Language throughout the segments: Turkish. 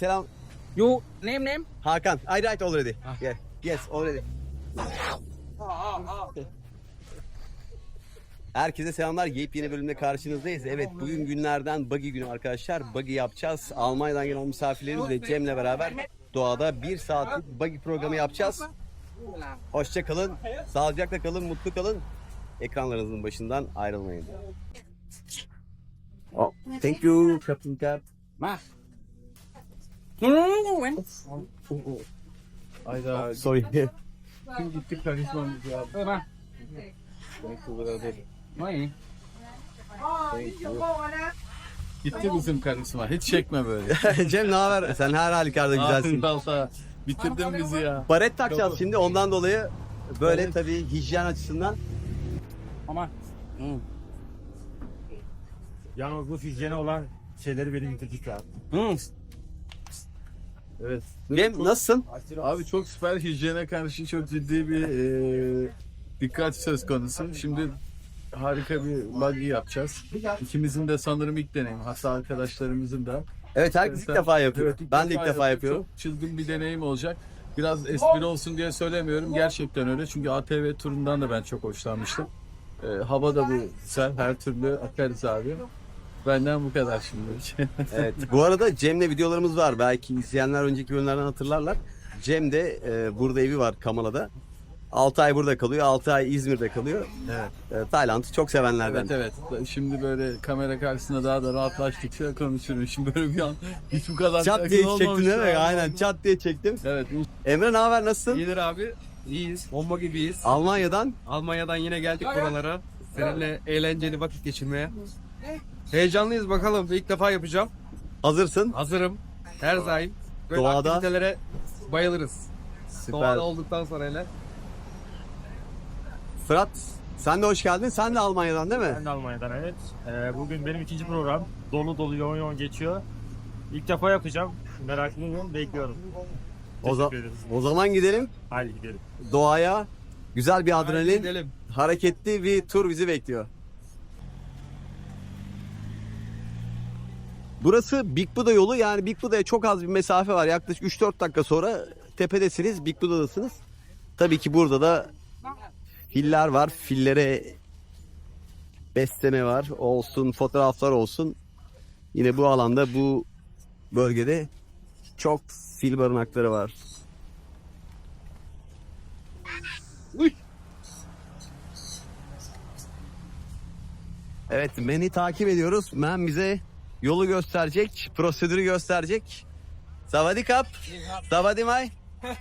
selam. You name name? Hakan. I write already. Ah. Yeah. Yes, already. Herkese selamlar. Yepyeni bölümde karşınızdayız. Evet bugün günlerden buggy günü arkadaşlar. Buggy yapacağız. Almanya'dan gelen misafirlerimiz ve Cem'le beraber doğada bir saatlik buggy programı yapacağız. Hoşça kalın. Sağlıcakla kalın. Mutlu kalın. Ekranlarınızın başından ayrılmayın. Oh, thank you, Captain Cap. Ma. No no no no no. Hayda. Sorry. Kim gittik tanışmamız ya. Ơ ma. Nói Gitti bizim karizma. Hiç çekme böyle. Cem ne haber? Sen her halükarda güzelsin. Ağzından Bitirdin bizi ya. Baret takacağız şimdi ondan dolayı böyle Evet. tabii hijyen açısından Ama. Yalnız bu hijyene olan şeyleri benim bitirdik lazım. Hmm. Evet. Cem nasılsın? Abi çok süper hijyene karşı çok ciddi bir e, dikkat söz konusu. Şimdi harika bir buggy yapacağız. İkimizin de sanırım ilk deneyim. Hatta arkadaşlarımızın da. Evet herkes ilk defa yapıyor. Evet, ilk ben de ilk defa yapıyorum. Çok çılgın bir deneyim olacak. Biraz espri olsun diye söylemiyorum. Gerçekten öyle. Çünkü ATV turundan da ben çok hoşlanmıştım. Ee, hava da bu güzel. Her türlü akarız abi. Benden bu kadar şimdi. Evet. Bu arada Cem'le videolarımız var. Belki izleyenler önceki bölümlerden hatırlarlar. Cem de e, burada evi var Kamala'da. 6 ay burada kalıyor, 6 ay İzmir'de kalıyor. evet. E, Tayland'ı çok sevenlerden. Evet evet. Şimdi böyle kamera karşısında daha da rahatlaştıkça konuşurum. Şimdi böyle bir an hiç bu kadar Çat diye olmamıştım değil mi? Aynen çat diye çektim. Evet. Emre ne haber nasılsın? İyidir abi. İyiyiz. Bomba gibiyiz. Almanya'dan. Almanya'dan yine geldik buralara. Seninle eğlenceli vakit geçirmeye. Heyecanlıyız bakalım. İlk defa yapacağım. Hazırsın. Hazırım. Her daim. Böyle Doğada- aktivitelere bayılırız. Süper. Doğada olduktan sonra hele. Fırat sen de hoş geldin. Sen de Almanya'dan değil mi? Ben de Almanya'dan evet. Ee, bugün benim ikinci program. Dolu dolu yoğun yoğun geçiyor. İlk defa yapacağım. Meraklıyım, bekliyorum. O, za- Teşekkür ederiz. o zaman gidelim Haydi gidelim. doğaya. Güzel bir adrenalin, Gidelim. hareketli bir tur bizi bekliyor. Burası Big Buddha yolu yani Big Buddha'ya çok az bir mesafe var. Yaklaşık 3-4 dakika sonra tepedesiniz, Big Buddha'dasınız. Tabii ki burada da filler var. Fillere besleme var. Olsun, fotoğraflar olsun. Yine bu alanda, bu bölgede çok fil barınakları var. Evet, Men'i takip ediyoruz. Men bize yolu gösterecek, prosedürü gösterecek. Savadi kap. Savadi may. He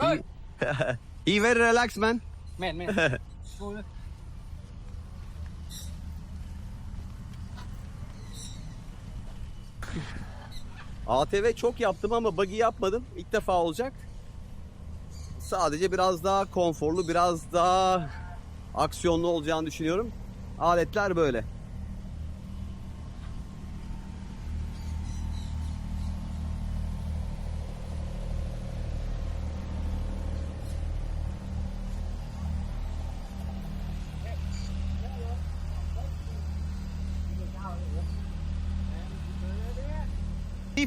very relax man. Men men. ATV çok yaptım ama buggy yapmadım. İlk defa olacak. Sadece biraz daha konforlu, biraz daha aksiyonlu olacağını düşünüyorum. Aletler böyle.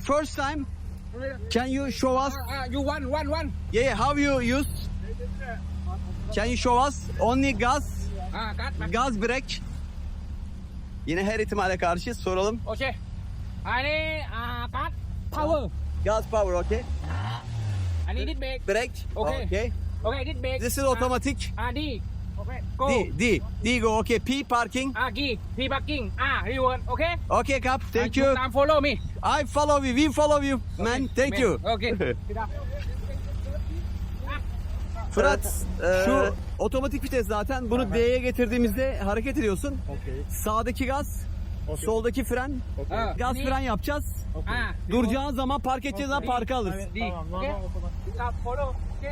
First time, can you show us? Ah, you one one one. Yeah, yeah, how you use? Can you show us? Only gas, Ah, gaz brake. Yine her ihtimale karşı soralım. Ok. Anh đi à cắt power. Gaz power, okay? Anh đi đít bạc. Brake, Okay. okay. Ok, đít bạc. This is automatic. À đi. Ok. Go. D, D, D go, okay. P parking. À ghi. P parking. À reward. Ok. Okay, Kap, thank À, you. Nam follow me. I follow you, we follow you, man. Thank Man. you. Ok. Fırat, şu otomatik vites zaten. Bunu D'ye getirdiğimizde hareket ediyorsun. Okey. Sağdaki gaz, Okey. soldaki fren. À, Gaz đi. fren yapacağız. À. Duracağın zaman park edeceğin zaman parka alırız. Tamam, Ok. normal otomatik. Nam follow. Ok.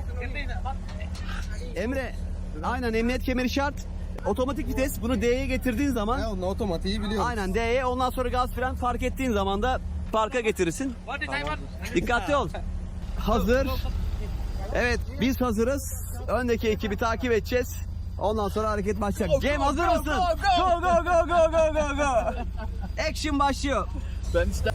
Emre, aynen emniyet kemeri şart. Otomatik vites bunu D'ye getirdiğin zaman onun otomatiği biliyorum. aynen D'ye ondan sonra gaz fren fark ettiğin zaman da parka getirirsin. Dikkatli ol. Hazır. Evet biz hazırız. Öndeki ekibi takip edeceğiz. Ondan sonra hareket başlayacak. Cem hazır mısın? Go go go go go go go. Action başlıyor. Ben işte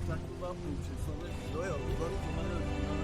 Yok ben kullanmıyorum şey sonra Yo yo kullanırken Yavaş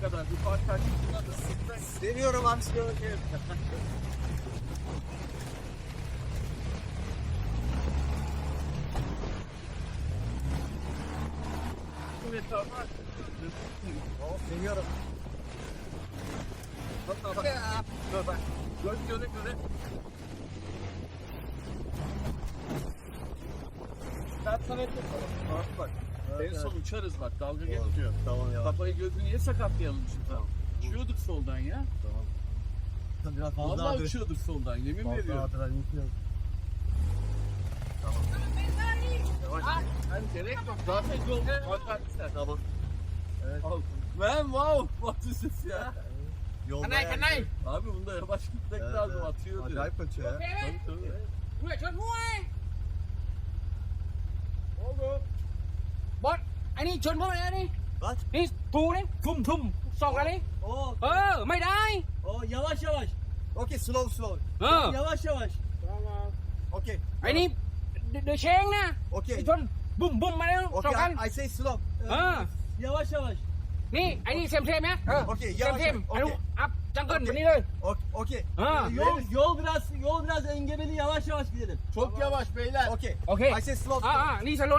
kadar. Bir park açısından da sıkıntı. Seviyorum abi sizi. Evet tamam. Seviyorum. Bak bak. Dur bak. Göz göre göre. Ben sana hep Bak bak. En son uçarız bak. Dalga geçmiyor. Tamam ya. Kafayı gözünü niye sakatlayalım şimdi tamam. Uçuyorduk soldan ya. Biraz fazla Vallahi adres. uçuyorduk soldan. Yemin Fazla veriyorum. adrenalin yok. Yani gerek yok. Zaten yol ister. Tamam. Evet. Al. Man wow. What is this ya? Yolda này, cái này. Abi bunda yavaş gitmek Evet, lazım. evet. Atıyor diyor. Acayip kaçıyor ya. Tabii tabii. ไอ้นี่ชนพวกอะไรนี่ What? นี่ถูนี่ทุ่มทุ่มสองอันนี่ Oh, เออ ไม่ได้ oh yavaş yavaş. okay, slow slow. เออ Yavaş yavaş. Okay, ไอ้นี่เดเดือดเชงนะ okay, ชนบุ้มบุ้มมาแล้วสองอัน I, say slow. เอ Uh, อ Yavaş yavaş. นี่ไอ้นี่เซมเทมนะ Okay, เซมเทม yavaş. อ้นนู้ Okay. อัพ mình đi đây. Ok- Okey. Ờ, Yol yol biraz yol biraz engebeli yavaş yavaş gidelim. Çok yavaş beyler. Okey. ok. I say slow. Slow.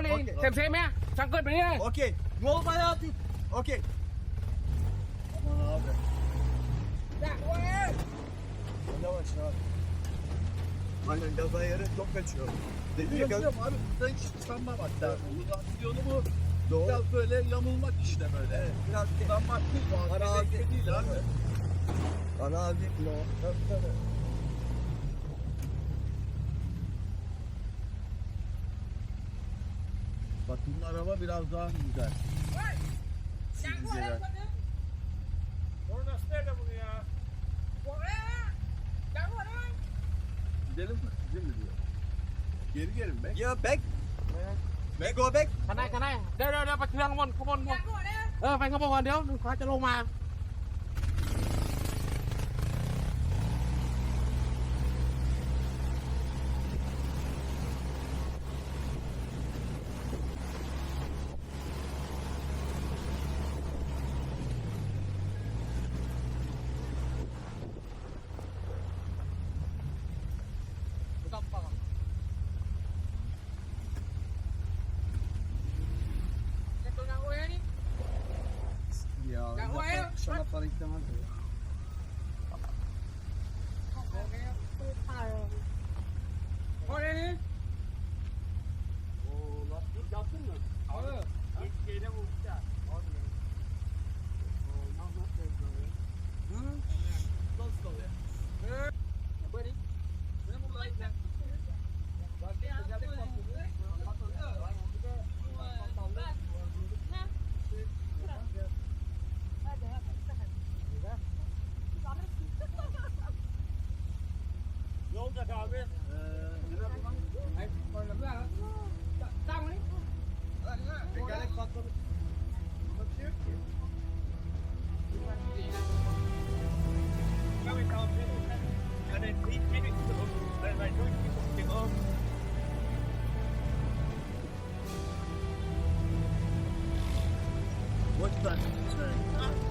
đi. Ok. Xem xem nhá. Trang cân mình đi đây. Okey. Yol bayağı dik. Okey. Quay. Yavaş yavaş. Aynen gaz ayarı çok kaçıyor. Dedi ya gaz. Abi burada hiç tıkanma bak lazım. Bu aksiyonu bu. Doğru. Biraz böyle yamulmak işte böyle. Biraz değil bu. Arazi. Değil abi. Tabii. Bak bunun araba biraz daha güzel. Dạ, quay đây. Orada nerede bunu ya? Đây. Dạ, quay đây. Gidelim mi? Gidelim mi diyor. Geri gelin be. Yeah, back. Back, go back. Cái này, cái này. Đây, đây, đây, bạch thuyền không không không. Ờ, phải không còn đéo, đừng khóa cho lâu mà. Ya. Ya, o ev- Şaraplar istemez ya. What's that?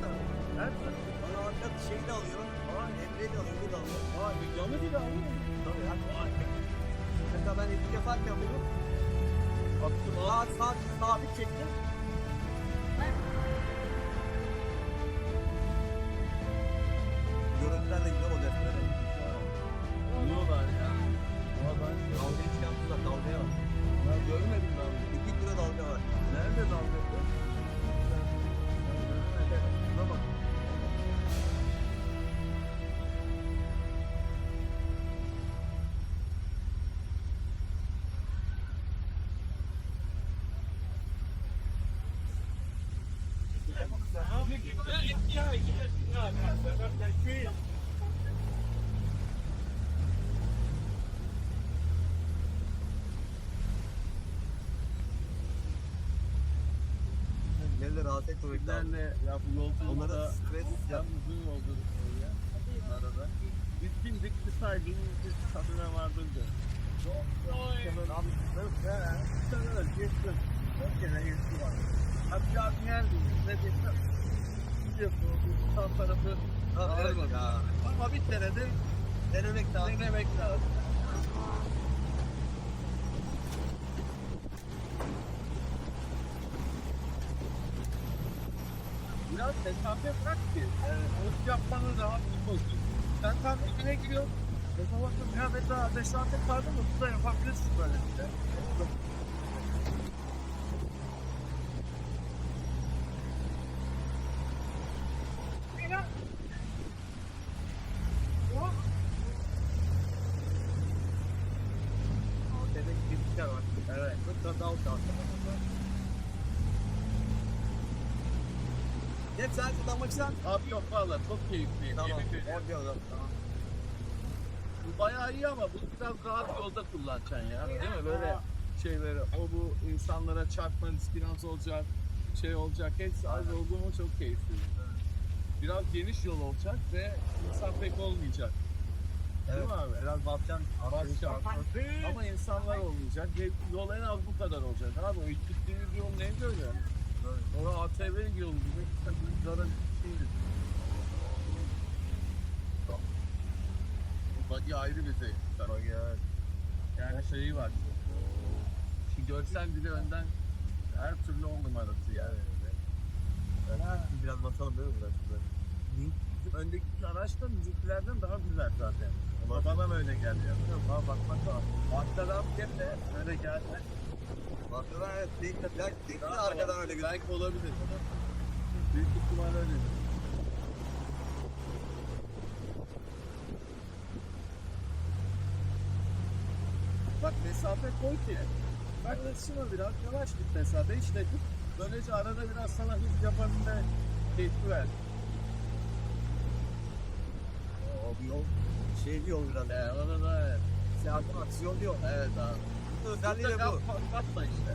Tarafı. Her tarafı. Bana arka şeyi de alıyorum. Emre'yi de alıyorum. Bir de alıyorum. Aa, yanı bile alıyor. Tabii ya. Mesela ben etki yaparken bunu attım. Aa, sağ, sabit çektim. Görüntüler de De rahat etmemek lazım. Bizlerle ya bu yolculukta Onlara stres yap. yalnızlığın olduğunu söylüyor. Arada. Biz kimdik bir saygının bir tadına vardırdı. Hemen abi ne? Sana geçtim. Bir kere geçti var. Hatta abi neredeyiz? Ne? Biz yapıyoruz. Sağ tarafı evet ağır ya. Ama bir kere de Denemek lazım. denemek lazım. Biraz mesafe bırak ki. Evet. Onu yapmanın rahatlık olsun. Sen tam dibine giriyorsun. Mesela bakın ya mesela mesafe kaldı mı? Bu da yapabilirsin böyle bir şey. Ortada bir şey var. Evet. Bu da dal dal. Hep sen kullanmak ister misin? Abi yok valla çok keyifli. Tamam. Yemin ediyorum. Tamam. Bu bayağı iyi ama bu biraz rahat yolda kullanacaksın ya. Değil mi? Böyle şeyleri, o bu insanlara çarpma riski az olacak, şey olacak. Hepsi az olduğu çok keyifli. Biraz geniş yol olacak ve insan pek olmayacak. Değil mi abi? Biraz bakacağım. Bakacağım. Ama insanlar olmayacak. Ve yol en az bu kadar olacak. Abi o gittiğimiz yol neydi öyle? Orada ATV yolu gibi. Değiliz. Bu bagi ayrı bir şey. Bagi Yani şeyi var. Şu görsen bile önden her türlü on numarası yani. Biraz basalım değil mi burası? Öndeki araç da bizimkilerden daha güzel zaten. Ama bana öyle geldi yani. Bana bakmak lazım. Arkadan hep de öyle geldi. Arkadan evet de plak Daha arkadan öyle gözüküyor. Belki olabilir. Büyük ihtimal öyle. Bak mesafe koy ki. Bak şuna biraz yavaş git mesafe işte git. Böylece arada biraz sana hız yapabilme keyfi ver. O bir yol şey bir yol biraz. Ee, ona da evet. Seyahatin aksiyon yok. Evet abi. Özelliği de bu. Patlatma işte.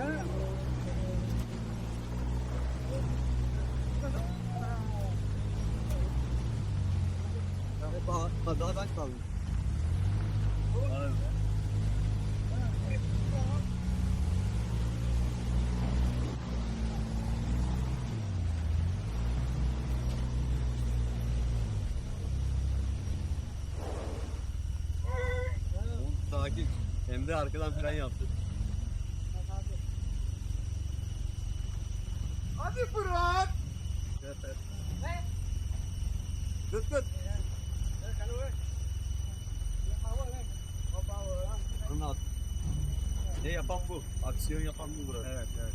Evet. Daha, daha ben kaldım. Sakin. Hem de arkadan fren yaptı. Hadi Fırat! Tut tut. Anlat. Ne yapan bu. Aksiyon yapan bu burası. Evet evet.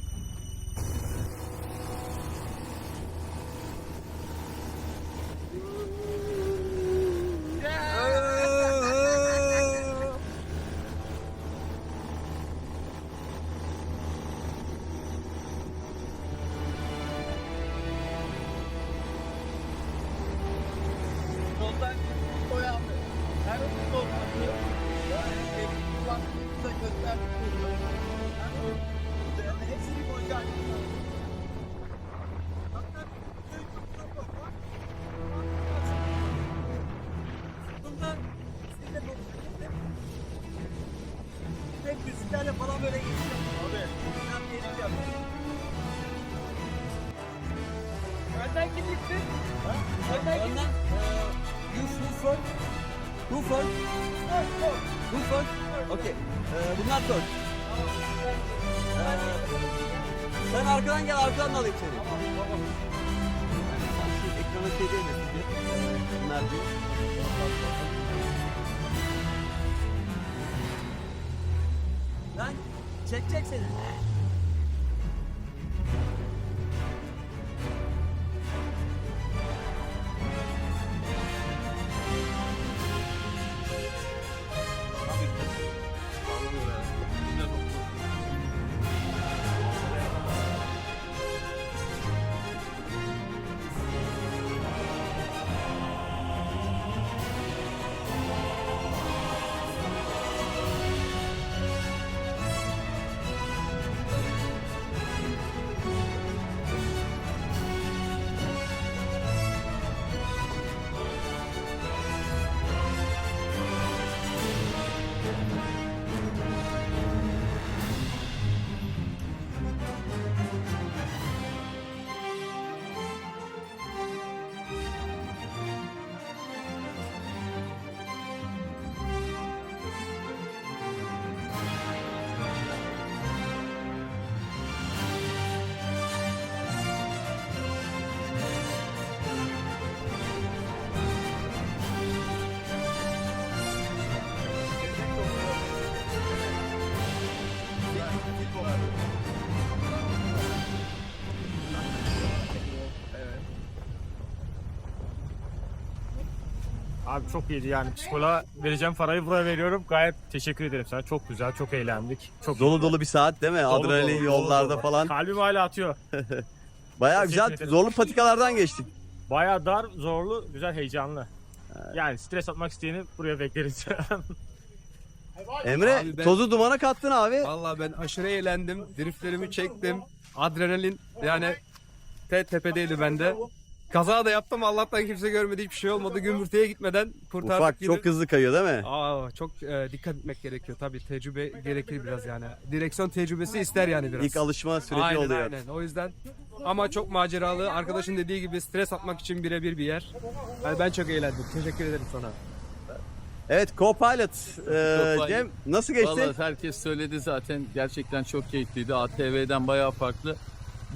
Evet. arkadan gel arkadan seni. Sen şu ekrana şey değmesin diye. Bunlar diyor. Lan çekecek seni. Abi çok iyiydi yani. Psikoloğa vereceğim parayı buraya veriyorum. Gayet teşekkür ederim sana. Çok güzel, çok eğlendik. Çok Dolu dolu bir saat değil mi? Dolu Adrenalin dolu, yollarda dolu falan. Kalbim hala atıyor. Bayağı Teşekkür güzel ederim. zorlu patikalardan geçtik. Bayağı dar, zorlu, güzel, heyecanlı. Yani stres atmak isteyeni buraya bekleriz. Emre Abi ben- tozu dumana kattın abi. Vallahi ben aşırı eğlendim. Driftlerimi çektim. Adrenalin yani te tepedeydi bende. Kaza da yaptım. Allah'tan kimse görmedi. Hiçbir şey olmadı. Gümbürtüye gitmeden kurtardık. Ufak çok hızlı kayıyor değil mi? Aa, çok e, dikkat etmek gerekiyor. Tabii tecrübe gerekir biraz yani. Direksiyon tecrübesi ister yani biraz. İlk alışma süreci aynen, oluyor. Aynen. O yüzden ama çok maceralı. Arkadaşın dediği gibi stres atmak için birebir bir yer. Yani ben çok eğlendim. Teşekkür ederim sana. Evet co-pilot e, Co-pilot. Cem nasıl geçti? Vallahi herkes söyledi zaten gerçekten çok keyifliydi. ATV'den bayağı farklı.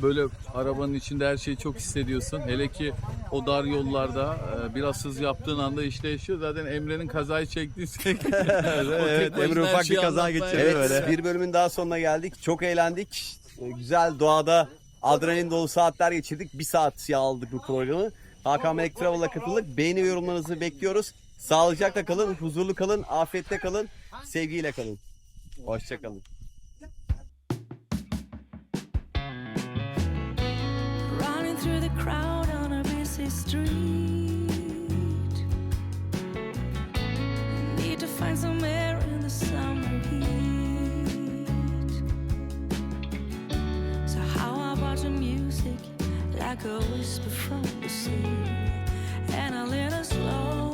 Böyle arabanın içinde her şeyi çok hissediyorsun. Hele ki o dar yollarda e, biraz hız yaptığın anda işte yaşıyor. Zaten Emre'nin kazayı çektiysek. evet Emre ufak bir kaza geçirdi Evet. böyle. Bir bölümün daha sonuna geldik. Çok eğlendik. E, Güzel doğada adrenalin dolu saatler geçirdik. Bir saat aldık bu programı. Hakan Melek Travel'a katıldık. Beğeni ve yorumlarınızı bekliyoruz. Sağlıcakla kalın, huzurlu kalın, afiyette kalın, sevgiyle kalın. Hoşçakalın. Street. Need to find some air in the summer heat. So how about the music, like a whisper from the sea, and a little slow